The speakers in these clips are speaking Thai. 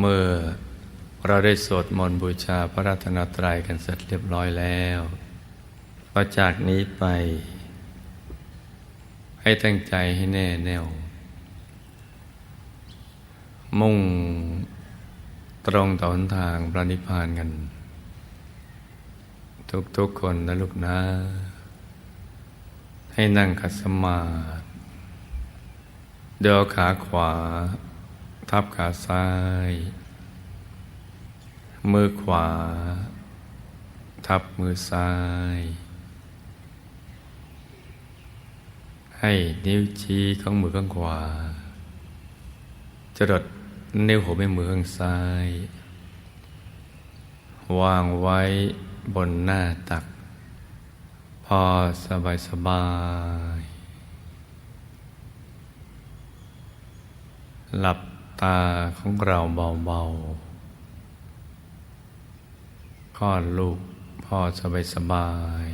เมื่อเราได้สวดมนต์บูชาพระรัตนตรัยกันเสร็จเรียบร้อยแล้วต่อจากนี้ไป ให้ตั้งใจให้แน่แน่ว มุ่งตรงต่อหนทางพระนิพพานกัน ทุกๆคนนะลูกนะ ให้นั่งขัดสมาธิเดี๋ยวเอาขาขวา ทับขาซ้าย มือขวา ทับมือซ้าย ให้นิ้วชี้ของมือข้างขวาจรดนิ้วหัวแม่มือข้างซ้าย วางไว้บนหน้าตัก พอสบายสบายหลับ ตาของเราเบาๆคลอดลูกพ่อสบายสบาย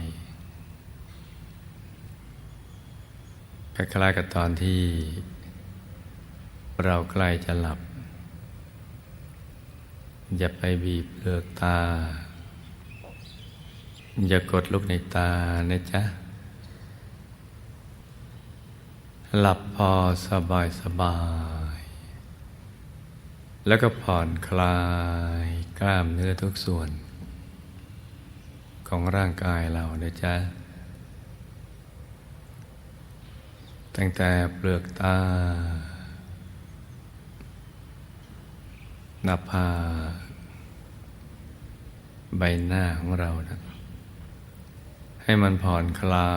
คล้ายๆกับตอนที่เราใกล้จะหลับ อย่าไปบีบเปลือกตา อย่ากดลูกในตานะจ๊ะ หลับพอสบายสบาย แล้วก็ผ่อนคลายกล้ามเนื้อทุกส่วน ของร่างกายเรานะจ๊ะ ตั้งแต่เปลือกตา หน้าผากใบหน้าของเรานะให้มันผ่อนคลา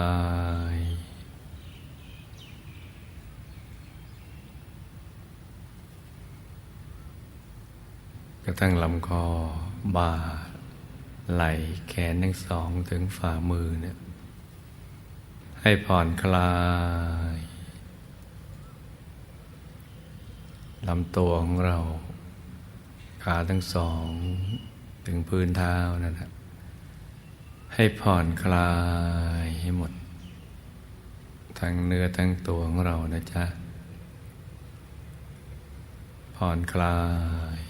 ย กระทั่งลำคอบ่า ไหล่แขนทั้งสองถึงฝ่ามือเนี่ยให้ผ่อนคลายลำตัวของเรา ขาทั้งสอง ถึงพื้นเท้านั่นแหละให้ผ่อนคลายให้หมด ทั้งเนื้อทั้งตัวของเรานะจ๊ะผ่อนคลาย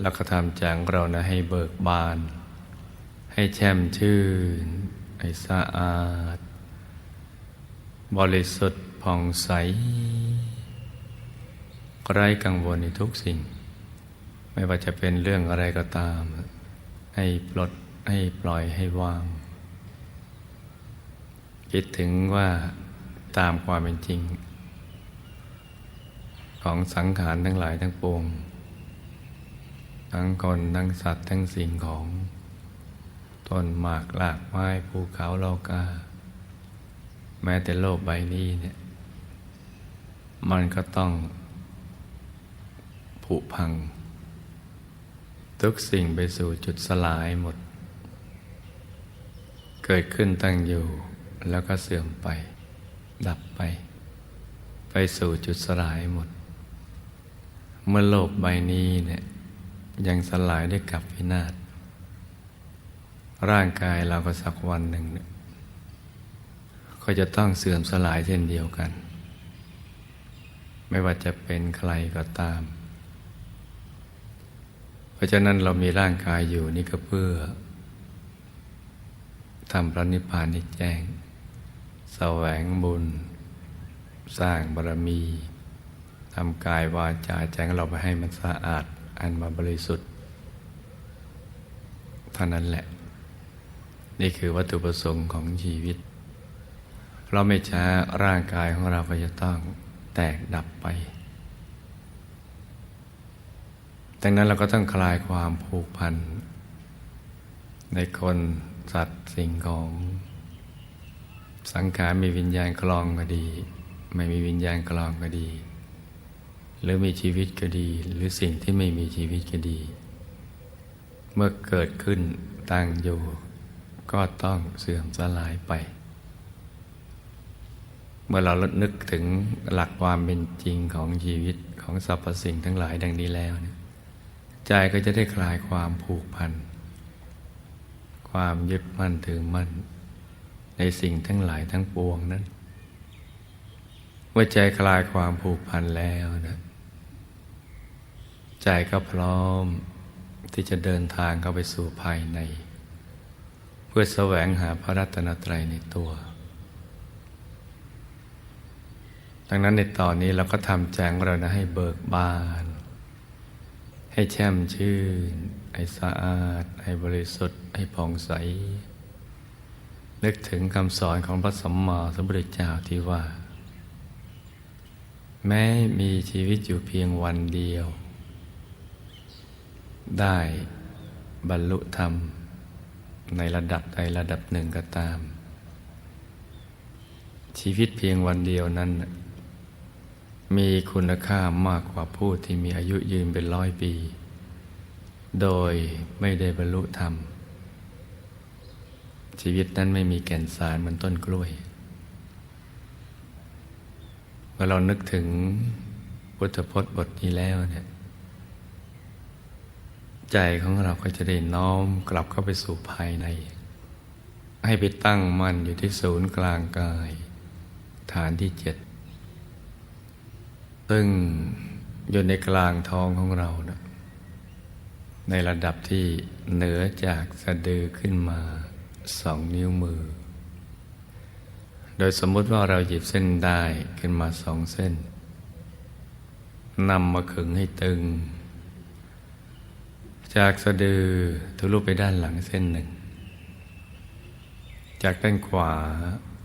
แล้วก็ทำใจของเรานะให้เบิกบาน ให้แช่มชื่น ให้สะอาด บริสุทธิ์ผ่องใส ไร้กังวลในทุกสิ่ง ไม่ว่าจะเป็นเรื่องอะไรก็ตาม ให้ปลดให้ปล่อยให้วาง คิดถึงว่าตามความเป็นจริง ของสังขารทั้งหลายทั้งปวง ทั้งคนทั้งสัตว์ทั้งสิ่งของต้นหมากหลากไม้ภูเขาโลกา แม้แต่โลกใบนี้เนี่ยมันก็ต้องผุพัง ทุกสิ่งไปสู่จุดสลายหมด เกิดขึ้นตั้งอยู่ แล้วก็เสื่อมไป ดับไป ไปสู่จุดสลายหมด เมื่อโลกใบนี้เนี่ย ยังสลายได้กับพินาศร่างกายเราก็สักวันหนึ่งเนี่ยก็จะต้องเสื่อมสลายเช่นเดียวกัน ไม่ว่าจะเป็นใครก็ตาม เพราะฉะนั้นเรามีร่างกายอยู่นี่ก็เพื่อทำพระนิพพานให้แจ้งแสวงบุญ สร้างบารมีทำกายวาจาแจ้งเราไปให้มันสะอาด อันมาบริสุทธิ์เท่านั้นแหละ นี่คือวัตถุประสงค์ของชีวิต เราไม่ช้าร่างกายของเราก็จะต้องแตกดับไป ดังนั้นเราก็ต้องคลายความผูกพัน ในคนสัตว์สิ่งของ สังขารมีวิญญาณคลองก็ดี ไม่มีวิญญาณคลองก็ดี หรือมีชีวิตก็ดี หรือสิ่งที่ไม่มีชีวิตก็ดี เมื่อเกิดขึ้นตั้งอยู่ ก็ต้องเสื่อมสลายไป เมื่อเราลดนึกถึงหลักความเป็นจริงของชีวิตของสรรพสิ่งทั้งหลายดังนี้แล้วใจก็จะได้คลายความผูกพัน ความยึดมั่นถือมั่น ในสิ่งทั้งหลายทั้งปวงนั้นเมื่อใจคลายความผูกพันแล้วนะ ใจก็พร้อมที่จะเดินทางเข้าไปสู่ภายใน เพื่อแสวงหาพระรัตนตรัยในตัว ดังนั้นในตอนนี้เราก็ทำแจงเรานะให้เบิกบาน ให้แช่มชื่น ให้สะอาด ให้บริสุทธิ์ ให้ผ่องใส นึกถึงคำสอนของพระสัมมาสัมพุทธเจ้าที่ว่า แม้มีชีวิตอยู่เพียงวันเดียว ได้บรรลุธรรม ในระดับใดระดับหนึ่งก็ตาม ชีวิตเพียงวันเดียวนั้น มีคุณค่ามากกว่าผู้ที่มีอายุยืนเป็นร้อยปี โดยไม่ได้บรรลุธรรม ชีวิตนั้นไม่มีแก่นสารเหมือนต้นกล้วยเมื่อเรานึกถึงพุทธพจน์บทนี้แล้วเนี่ย ใจของเราก็จะได้น้อมกลับเข้าไปสู่ภายใน ให้ไปตั้งมั่นอยู่ที่ศูนย์กลางกาย ฐานที่เจ็ดซึ่งอยู่ในกลางท้องของเรานะในระดับที่เหนือจากสะดือขึ้นมาสองนิ้วมือ โดยสมมุติว่าเราหยิบเส้นได้ขึ้นมาสองเส้นนำมาขึงให้ตึง จากสะดือทะลุไปด้านหลังเส้นหนึ่ง จากด้านขวา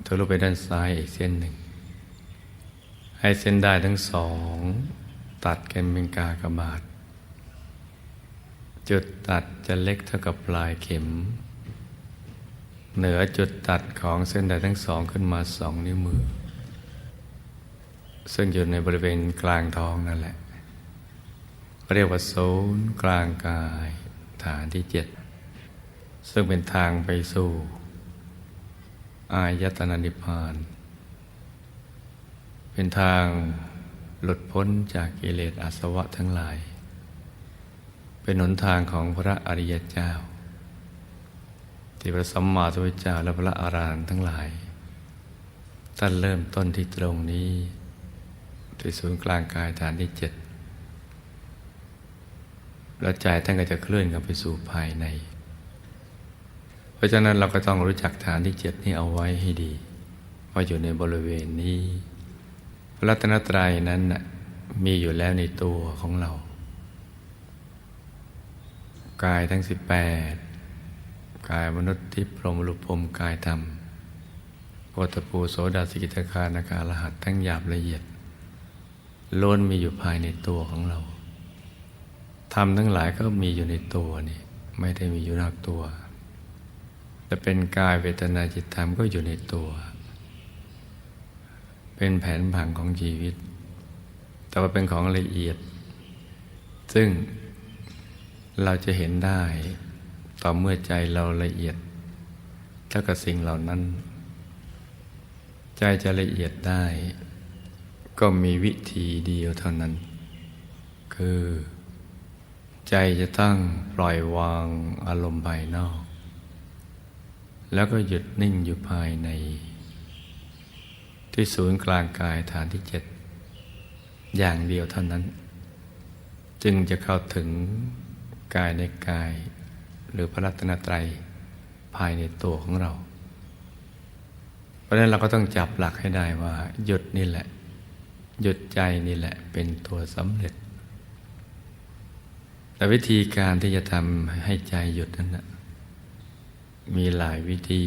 ทะลุไปด้านซ้ายอีกเส้นหนึ่ง ให้เส้นได้ทั้งสอง ตัดกันเป็นกากบาท จุดตัดจะเล็กเท่ากับปลายเข็ม เหนือจุดตัดของเส้นได้ทั้งสองขึ้นมาสองนิ้วมือ ซึ่งอยู่ในบริเวณกลางท้องนั่นแหละ เรียกว่าศูนย์กลางกายฐานที่เจ็ดซึ่งเป็นทางไปสู่ อายตนะนิพพาน เป็นทางหลุดพ้นจากกิเลสอาสวะทั้งหลาย เป็นหนทางของพระอริยเจ้า ที่พระสัมมาสัมพุทธเจ้าและพระอารหันต์ทั้งหลาย ท่านเริ่มต้นที่ตรงนี้ ที่ศูนย์กลางกายฐานที่เจ็ด แล้วใจท่านก็จะเคลื่อนกันไปสู่ภายใน เพราะฉะนั้นเราก็ต้องรู้จักฐานที่เจ็ดนี้เอาไว้ให้ดี ว่าอยู่ในบริเวณนี้พระรัตนตรัยนั้นมีอยู่แล้วในตัวของเรา กายทั้งสิบแปดกายมนุษย์ที่พรหมรูปพรมกายธรรมโพธภูโสดาสิกิตาคานาคารหัสทั้งหยาบละเอียดล้วนมีอยู่ภายในตัวของเรา ธรรมทั้งหลายก็มีอยู่ในตัวนี่ไม่ได้มีอยู่นอกตัวจะเป็นกายเวทนาจิตธรรมก็อยู่ในตัว เป็นแผนผังของชีวิต แต่ว่าเป็นของละเอียด ซึ่งเราจะเห็นได้ต่อเมื่อใจเราละเอียดเท่ากับสิ่งเหล่านั้น ใจจะละเอียดได้ ก็มีวิธีเดียวเท่านั้น คือ ใจจะต้องปล่อยวางอารมณ์ภายนอก แล้วก็หยุดนิ่งอยู่ภายใน ที่ศูนย์กลางกายฐานที่เจ็ดอย่างเดียวเท่านั้น จึงจะเข้าถึงกายในกาย หรือพระรัตนตรัยภายในตัวของเรา เพราะฉะนั้นเราก็ต้องจับหลักให้ได้ว่า หยุดนี่แหละ หยุดใจนี่แหละเป็นตัวสำเร็จ แต่วิธีการที่จะทำให้ใจหยุดนั้นนะมีหลายวิธี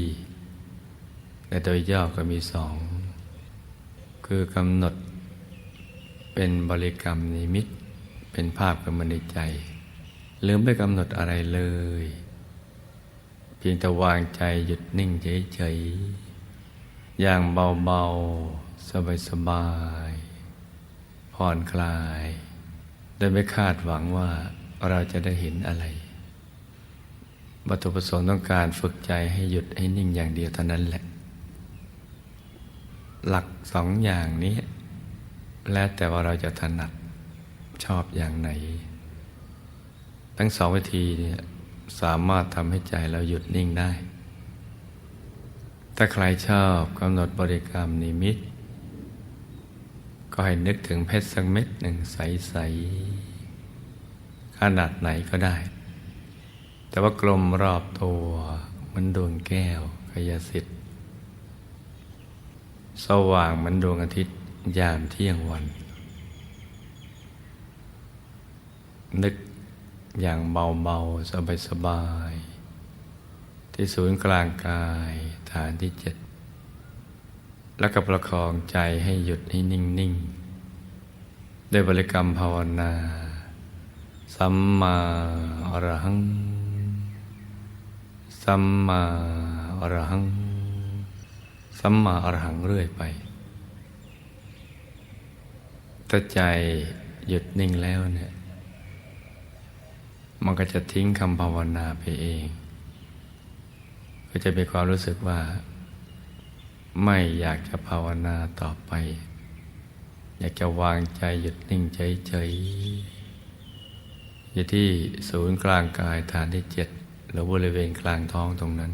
แต่โดยย่อก็มีสอง คือกำหนดเป็นบริกรรมนิมิต เป็นภาพกำมันในใจ ลืมไม่กำหนดอะไรเลย เพียงแต่วางใจหยุดนิ่งเฉยๆ อย่างเบาๆ สบายๆ ผ่อนคลาย โดยไม่คาดหวังว่า เราจะได้เห็นอะไร วัตถุประสงค์ต้องการฝึกใจให้หยุดให้นิ่งอย่างเดียวเท่านั้นแหละ หลักสองอย่างนี้ แล้วแต่ว่าเราจะถนัดชอบอย่างไหน ทั้งสองวิธีเนี่ยสามารถทำให้ใจเราหยุดนิ่งได้ ถ้าใครชอบกำหนดบริกรรมนิมิต ก็ให้นึกถึงเพชรสักเม็ดหนึ่งใส ๆ ขนาดไหนก็ได้ แต่ว่ากลมรอบตัวเหมันดวงแก้วกายสิทธิ์ สว่างเหมันดวงอาทิตย์ยามเที่ยงวัน นึกอย่างเบาๆ สบายๆ ที่ศูนย์กลางกายฐานที่เจ็ด แล้วก็ประคองใจให้หยุดให้นิ่ง ๆ ด้วยบริกรรมภาวนา สัมมาอรหัง สัมมาอรหัง สัมมาอรหังเรื่อยไป ถ้าใจหยุดนิ่งแล้วเนี่ย มันก็จะทิ้งคำภาวนาไปเอง ก็จะมีความรู้สึกว่า ไม่อยากจะภาวนาต่อไป อยากจะวางใจหยุดนิ่งเฉยๆ อยู่ที่ศูนย์กลางกายฐานที่เจ็ดหรือบริเวณกลางท้องตรงนั้น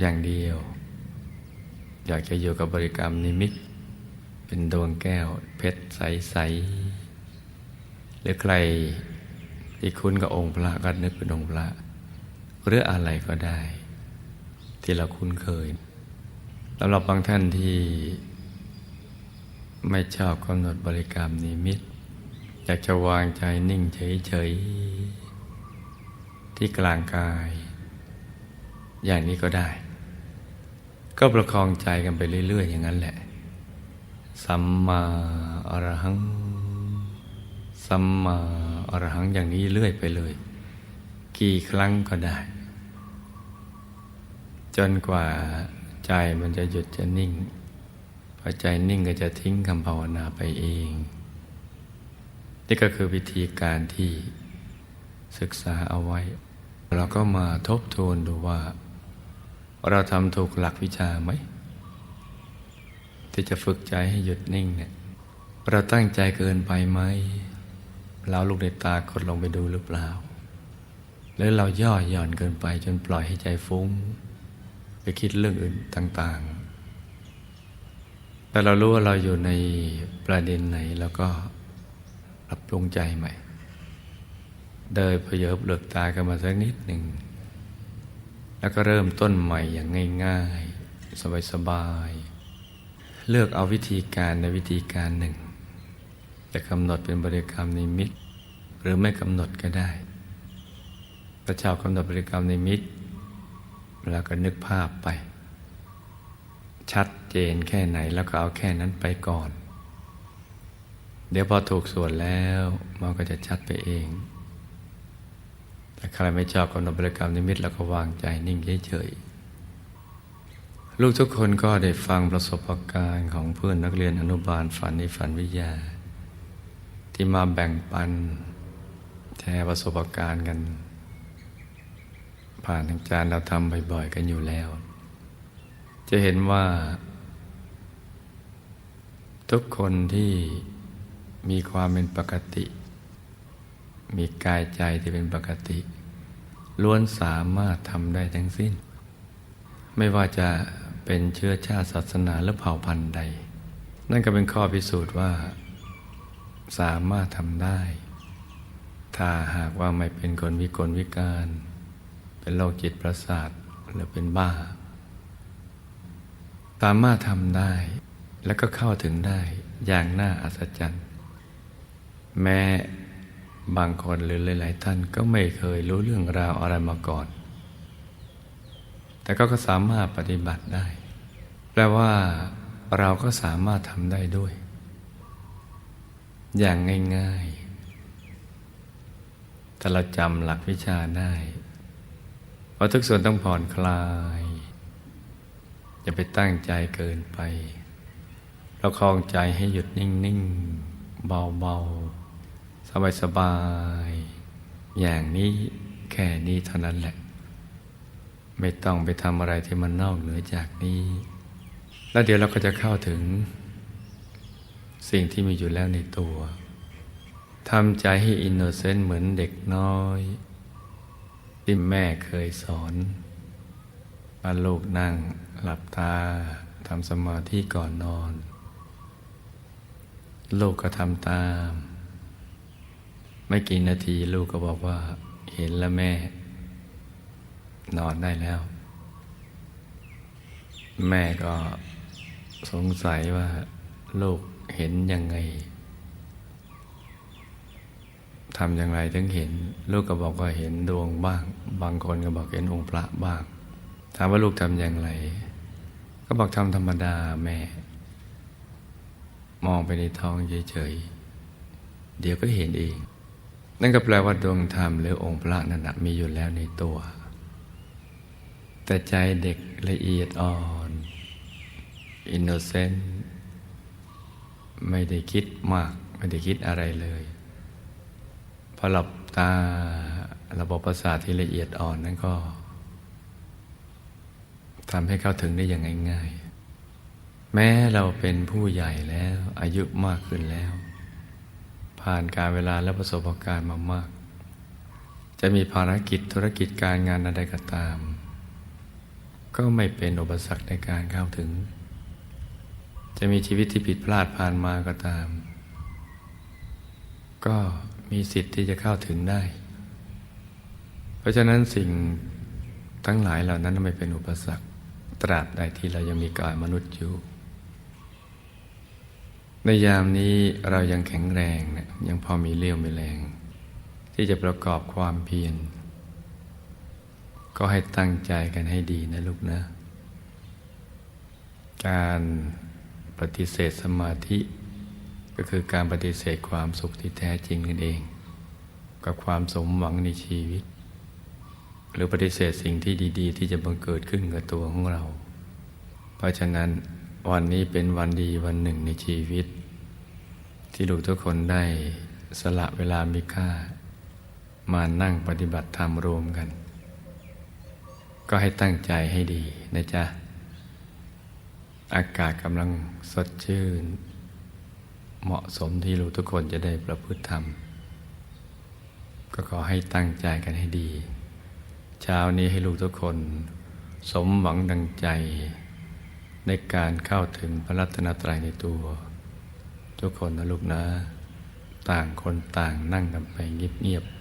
อย่างเดียว อยากจะอยู่กับบริกรรมนิมิต เป็นดวงแก้วเพชรใส ๆ หรือใครที่คุ้นกับองค์พระก็นึกเป็นองค์พระ หรืออะไรก็ได้ ที่เราคุ้นเคยสำหรับบางท่านที่ไม่ชอบกำหนดบริกรรมนิมิต อยากจะวางใจนิ่งเฉยๆ ที่กลางกาย อย่างนี้ก็ได้ ก็ประคองใจกันไปเรื่อย ๆ อย่างนั้นแหละ สัมมาอรหัง สัมมาอรหังอย่างนี้เรื่อยไปเลย กี่ครั้งก็ได้ จนกว่าใจมันจะหยุดจะนิ่ง พอใจนิ่งก็จะทิ้งคำภาวนาไปเอง นี่ก็คือวิธีการที่ศึกษาเอาไว้ เราก็มาทบทวนดูว่า เราทำถูกหลักวิชาไหม ที่จะฝึกใจให้หยุดนิ่งเนี่ยเราตั้งใจเกินไปไหม เราลูกในตากดลงไปดูหรือเปล่าหรือเราย่อหย่อนเกินไปจนปล่อยให้ใจฟุ้ง ไปคิดเรื่องอื่นต่าง ๆ แต่เรารู้ว่าเราอยู่ในประเด็นไหนแล้วก็ ปรับปรุงใจใหม่ เดินเพยบเลือกตากันมาสักนิดหนึ่ง แล้วก็เริ่มต้นใหม่อย่างง่ายๆ สบายๆ เลือกเอาวิธีการในวิธีการหนึ่ง จะกำหนดเป็นบริกรรมนิมิต หรือไม่กำหนดก็ได้พระเจ้ากำหนดบริกรรมนิมิตแล้วก็นึกภาพไป ชัดเจนแค่ไหนแล้วก็เอาแค่นั้นไปก่อน เดี๋ยวพอถูกส่วนแล้วมันก็จะชัดไปเอง แต่ใครไม่ชอบกำหนดบริกรรมนิมิตแล้วก็วางใจนิ่งเฉยๆ ลูกทุกคนก็ได้ฟังประสบการณ์ของเพื่อนนักเรียนอนุบาลฝันในฝันวิทยา ที่มาแบ่งปันแชร์ประสบการณ์กัน ผ่านทางจานเราทำบ่อยๆกันอยู่แล้ว จะเห็นว่า ทุกคนที่ มีความเป็นปกติ มีกายใจที่เป็นปกติ ล้วนสามารถทำได้ทั้งสิ้น ไม่ว่าจะเป็นเชื้อชาติศาสนาหรือเผ่าพันธุ์ใด นั่นก็เป็นข้อพิสูจน์ว่า สามารถทำได้ ถ้าหากว่าไม่เป็นคนวิกลวิการ เป็นโรคจิตประสาทหรือเป็นบ้า สามารถทำได้แล้วก็เข้าถึงได้อย่างน่าอัศจรรย์ แม้บางคนหรือหลาย ๆ ท่านก็ไม่เคยรู้เรื่องราวอะไรมาก่อน แต่ก็ก็สามารถปฏิบัติได้ แปลว่าเราก็สามารถทำได้ด้วย อย่างง่าย ๆ ถ้าเราจำหลักวิชาได้ว่าทุกส่วนต้องผ่อนคลายอย่าไปตั้งใจเกินไป เราคลองใจให้หยุดนิ่ง ๆ เบา ๆ สบายๆอย่างนี้แค่นี้เท่านั้นแหละ ไม่ต้องไปทำอะไรที่มันนอกเหนือจากนี้ แล้วเดี๋ยวเราก็จะเข้าถึง สิ่งที่มีอยู่แล้วในตัวทำใจให้อินโนเซนต์เหมือนเด็กน้อย ที่แม่เคยสอนว่าลูกนั่งหลับตาทำสมาธิก่อนนอน ลูกก็ทำตาม ไม่กี่นาทีลูกก็บอกว่า เห็นแล้วแม่ นอนได้แล้ว แม่ก็สงสัยว่า ลูกเห็นยังไงทำอย่างไรถึงเห็น ลูกก็บอกว่าเห็นดวงบ้าง บางคนก็บอกเห็นองค์พระบ้าง ถามว่าลูกทำอย่างไร ก็บอกทำธรรมดาแม่ มองไปในท้องเฉยๆเดี๋ยวก็เห็นเอง นั่นก็แปลว่าดวงธรรมหรือองค์พระนั่นมีอยู่แล้วในตัว แต่ใจเด็กละเอียดอ่อนอินโนเซนต์ไม่ได้คิดมาก ไม่ได้คิดอะไรเลยพอหลับตาระบบประสาทที่ละเอียดอ่อนนั้นก็ทำให้เข้าถึงได้อย่างง่ายๆ แม้เราเป็นผู้ใหญ่แล้วอายุมากขึ้นแล้ว ผ่านการเวลาและประสบการณ์มามาก จะมีภารกิจธุรกิจการงานอะไรก็ตาม ก็ไม่เป็นอุปสรรคในการเข้าถึง จะมีชีวิตที่ผิดพลาดผ่านมาก็ตาม ก็มีสิทธิ์ที่จะเข้าถึงได้ เพราะฉะนั้นสิ่งทั้งหลายเหล่านั้นไม่เป็นอุปสรรคตราบใดที่เรายังมีกายมนุษย์อยู่ ในยามนี้เรายังแข็งแรงนะยังพอมีเลี้ยวมีแรง ที่จะประกอบความเพียรก็ให้ตั้งใจกันให้ดีนะลูกนะ การปฏิเสธสมาธิ ก็คือการปฏิเสธความสุขที่แท้จริงนั่นเอง กับความสมหวังในชีวิต หรือปฏิเสธสิ่งที่ดี ๆ ที่จะบังเกิดขึ้นกับตัวของเรา เพราะฉะนั้น วันนี้เป็นวันดีวันหนึ่งในชีวิต ที่ลูกทุกคนได้สละเวลามีค่า มานั่งปฏิบัติธรรมรวมกัน ก็ให้ตั้งใจให้ดีนะจ๊ะ อากาศกำลังสดชื่น เหมาะสมที่ลูกทุกคนจะได้ประพฤติธรรม ก็ขอให้ตั้งใจกันให้ดี เช้านี้ให้ลูกทุกคน สมหวังดังใจ ในการเข้าถึงพระรัตนตรัยในตัว ทุกคนนะลูกนะ ต่างคนต่างนั่งกันไปเงียบๆ